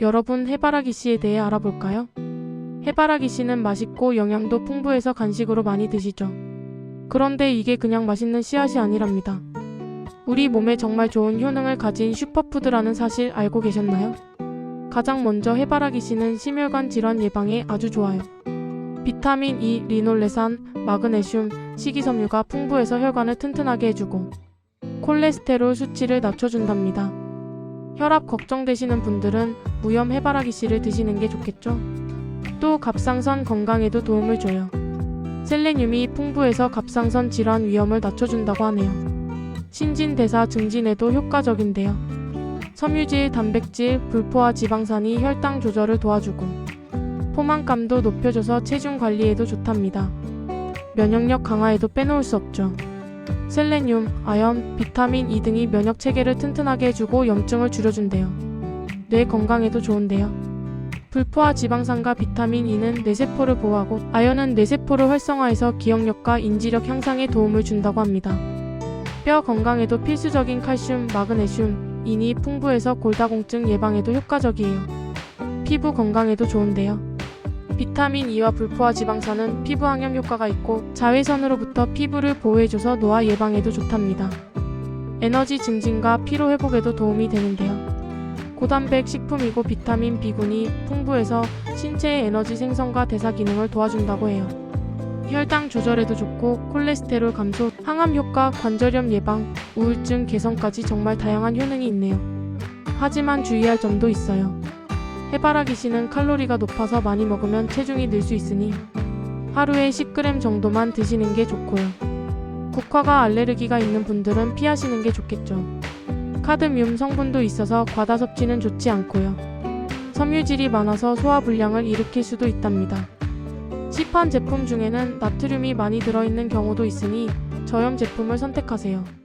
여러분 해바라기 씨에 대해 알아볼까요? 해바라기 씨는 맛있고 영양도 풍부해서 간식으로 많이 드시죠. 그런데 이게 그냥 맛있는 씨앗이 아니랍니다. 우리 몸에 정말 좋은 효능을 가진 슈퍼푸드라는 사실 알고 계셨나요? 가장 먼저 해바라기 씨는 심혈관 질환 예방에 아주 좋아요. 비타민 E, 리놀레산, 마그네슘, 식이섬유가 풍부해서 혈관을 튼튼하게 해주고 콜레스테롤 수치를 낮춰준답니다. 혈압 걱정되시는 분들은 무염 해바라기 씨를 드시는 게 좋겠죠? 또 갑상선 건강에도 도움을 줘요. 셀레늄이 풍부해서 갑상선 질환 위험을 낮춰준다고 하네요. 신진대사 증진에도 효과적인데요. 섬유질, 단백질, 불포화 지방산이 혈당 조절을 도와주고 포만감도 높여줘서 체중 관리에도 좋답니다. 면역력 강화에도 빼놓을 수 없죠. 셀레늄, 아연, 비타민 E 등이 면역 체계를 튼튼하게 해주고 염증을 줄여준대요. 뇌 건강에도 좋은데요. 불포화 지방산과 비타민 E는 뇌세포를 보호하고 아연은 뇌세포를 활성화해서 기억력과 인지력 향상에 도움을 준다고 합니다. 뼈 건강에도 필수적인 칼슘, 마그네슘, 인이 풍부해서 골다공증 예방에도 효과적이에요. 피부 건강에도 좋은데요. 비타민 E와 불포화 지방산은 피부 항염 효과가 있고 자외선으로부터 피부를 보호해줘서 노화 예방에도 좋답니다. 에너지 증진과 피로 회복에도 도움이 되는데요. 고단백 식품이고 비타민 B군이 풍부해서 신체의 에너지 생성과 대사 기능을 도와준다고 해요. 혈당 조절에도 좋고 콜레스테롤 감소, 항암 효과, 관절염 예방, 우울증 개선까지 정말 다양한 효능이 있네요. 하지만 주의할 점도 있어요. 해바라기 씨는 칼로리가 높아서 많이 먹으면 체중이 늘 수 있으니 하루에 10g 정도만 드시는 게 좋고요. 국화가 알레르기가 있는 분들은 피하시는 게 좋겠죠. 카드뮴 성분도 있어서 과다 섭취는 좋지 않고요. 섬유질이 많아서 소화 불량을 일으킬 수도 있답니다. 시판 제품 중에는 나트륨이 많이 들어있는 경우도 있으니 저염 제품을 선택하세요.